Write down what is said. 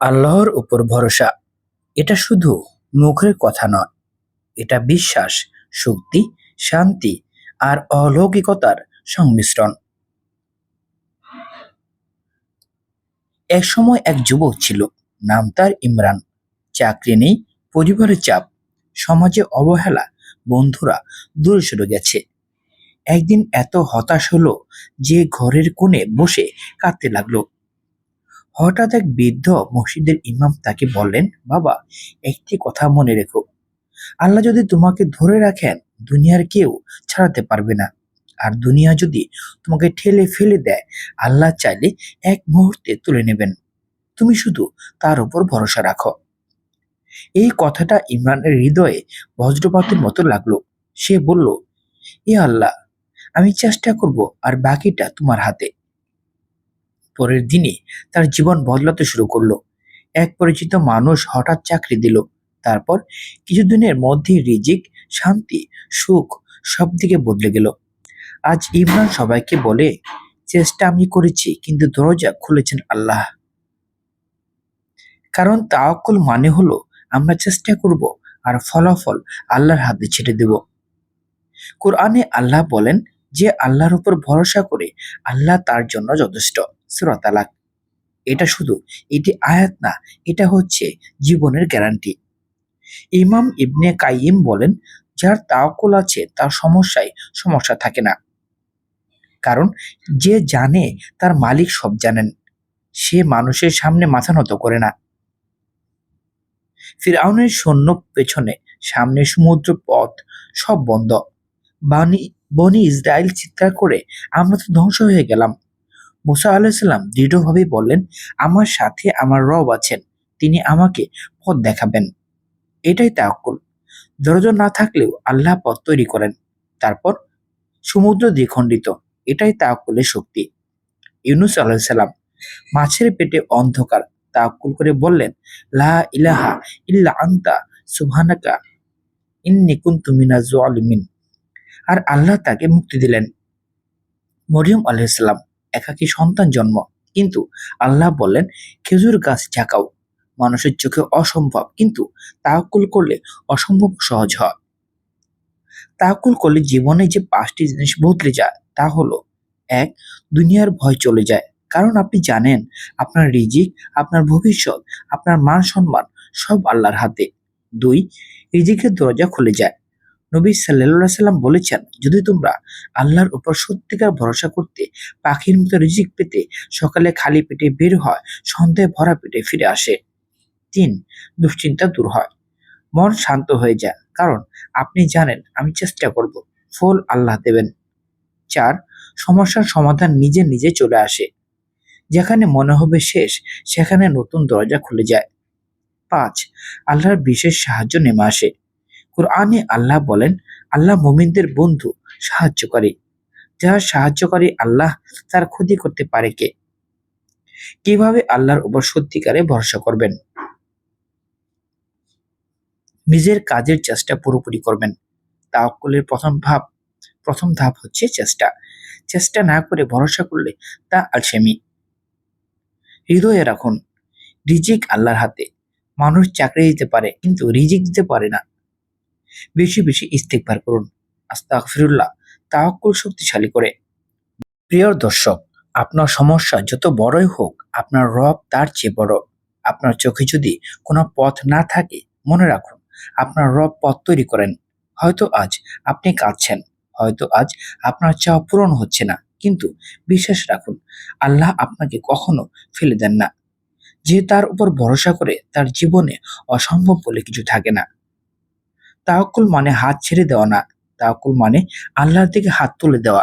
আল্লাহর উপর ভরসা। এটা শুধু মুখের কথা নয়, এটা বিশ্বাস, শক্তি, শান্তি আর অলৌকিকতার সংমিশ্রণ। এক সময় এক যুবক ছিল, নাম তার ইমরান। চাকরি নেই পরিবারের চাপ, সমাজে অবহেলা, বন্ধুরা দূরে সরে গেছে। একদিন এত হতাশ হলো যে ঘরের কোণে বসে কাঁদতে লাগল। হঠাৎ এক বৃদ্ধ মসজিদের ইমাম তাকে বললেন, বাবা, একটি কথা মনে রেখো। আল্লাহ যদি তোমাকে ধরে রাখেন, দুনিয়ার কেউ ছাড়াতে পারবে না। আর দুনিয়া যদি তোমাকে ঠেলে ফেলে দেয়, আল্লাহ চাইলে এক মুহূর্তে তুলে নেবেন। তুমি শুধু তার উপর ভরসা রাখো। এই কথাটা ইমরানের হৃদয়ে বজ্রপাতের মতো লাগল। সে বলল, এ আল্লাহ, আমি চেষ্টা করব আর বাকিটা তোমার হাতে। পরের দিনে তার জীবন বদলাতে শুরু করল। এক পরিচিত মানুষ হঠাৎ চাকরি দিল। তারপর কিছুদিনের মধ্যেই রিজিক, শান্তি, সুখ সব দিকে বদলে গেল। আজ ইমরান সবাইকে বলে, চেষ্টা আমি করেছি, কিন্তু দরজা খুলেছেন আল্লাহ। কারণ তাওয়াক্কুল মানে হলো, আমরা চেষ্টা করব আর ফলাফল আল্লাহর হাতে ছেড়ে দেব। কোরআনে আল্লাহ বলেন, যে আল্লাহর উপর ভরসা করে, আল্লাহ তার জন্য যথেষ্ট। সূরা তালাক। এটা শুধু এটি আয়াত না, এটা হচ্ছে জীবনের গ্যারান্টি ইমাম ইবনে কাইম বলেন, যার তাওকল আছে, তার সমস্যায় সমস্যা থাকে না। কারণ যে জানে, তার মালিক সব জানেন। সে মানুষের সামনে মাথা নত করে না। ফিরআউনের সৈন্য পেছনে সামনে সমুদ্র পথ সব বন্ধ। বানি, বনি ইসরায়েল চিৎকার করে, আমরা তো ধ্বংস হয়ে গেলাম। মুসা আলাইসাল্লাম দৃঢ়ভাবে বললেন, আমার সাথে আমার রব আছেন, তিনি আমাকে পথ দেখাবেন। এটাই তাক্কুল দরজা না থাকলেও আল্লাহ পথ তৈরি করেন। তারপর সমুদ্র দ্বিখণ্ডিত। এটাই তাক্কুলের শক্তি। ইউনুস আলাহিসাল্লাম মাছের পেটে অন্ধকার তাক্কুল করে বললেন, লা ইলাহা ইল্লা আন্তা, সুবহানাকা ইন্নি কুনতু মিনাজ জালিমিন আর আল্লাহ তাকে মুক্তি দিলেন। মরিয়ম আলাইসাল্লাম একাকী সন্তান জন্ম। কিন্তু আল্লাহ বললেন, খেজুর গাছ ঝাঁকাও মানুষের চোখে অসম্ভব, কিন্তু তাকুল করলে অসম্ভব সহজ হয়। তাকুল করলে জীবনে যে পাঁচটি জিনিস বদলে যায়, তা হলো, এক, দুনিয়ার ভয় চলে যায়। কারণ আপনি জানেন, আপনার রিজিক, আপনার ভবিষ্যৎ, আপনার মান সম্মান সব আল্লাহর হাতে। দুই, রিজিকের দরজা খুলে যায়। নবী সাল্লাহ সাল্লাম বলেছেন, যদি তোমরা আল্লাহর উপর সত্যিকার ভরসা করতে পাখির মতো রিজিক পেতে সকালে খালি পেটে বের হয়, সন্ধ্যায় ভরা পেটে ফিরে আসে। তিন, দুশ্চিন্তা দূর হয়। মন শান্ত হয়ে যায়, কারণ আপনি জানেন, আমি চেষ্টা করব, ফল আল্লাহ দেবেন। চার, সমস্যার সমাধান নিজে নিজে চলে আসে। যেখানে মনে হবে শেষ, সেখানে নতুন দরজা খুলে যায়। পাঁচ, আল্লাহর বিশেষ সাহায্য নেমে আসে। কোরআনে আল্লাহ বলেন, আল্লাহ মুমিনদের বন্ধু, সাহায্য সাহায্যকারী যারা সাহায্যকারী আল্লাহ তার ক্ষতি করতে পারে কে? কীভাবে আল্লাহর উপর সত্যিকারে ভরসা করবেন? নিজের কাজের চেষ্টা পুরোপুরি করবেন। তাওয়াক্কুলের প্রথম ভাব, প্রথম ধাপ হচ্ছে চেষ্টা। চেষ্টা না করে ভরসা করলে তা আলসেমি। হৃদয়ে রাখুন, রিজিক আল্লাহর হাতে। মানুষ চাকরি দিতে পারে, কিন্তু রিজিক দিতে পারে না। বেশি বেশি ইস্তেকবার করুন। আস্তাগফিরুল্লাহ, তাওয়াক্কুল শক্তিশালী করে। প্রিয় দর্শক, আপনার সমস্যা যত বড়ই হোক, আপনার রব তার চেয়ে বড়। আপনার চোখে যদি কোনো পথ না থাকে, মনে রাখুন, আপনার রব পথ তৈরি করেন। হয়তো আজ আপনি কাঁদছেন, হয়তো আজ আপনার চাওয়া পূরণ হচ্ছে না। কিন্তু বিশ্বাস রাখুন, আল্লাহ আপনাকে কখনো ফেলে দেন না। যে তার উপর ভরসা করে তার জীবনে অসম্ভব বলে কিছু থাকে না। তাওয়াক্কুল মানে হাত ছেড়ে দেওয়া না। তাহকুল মানে আল্লাহর দিকে হাত তুলে দেওয়া।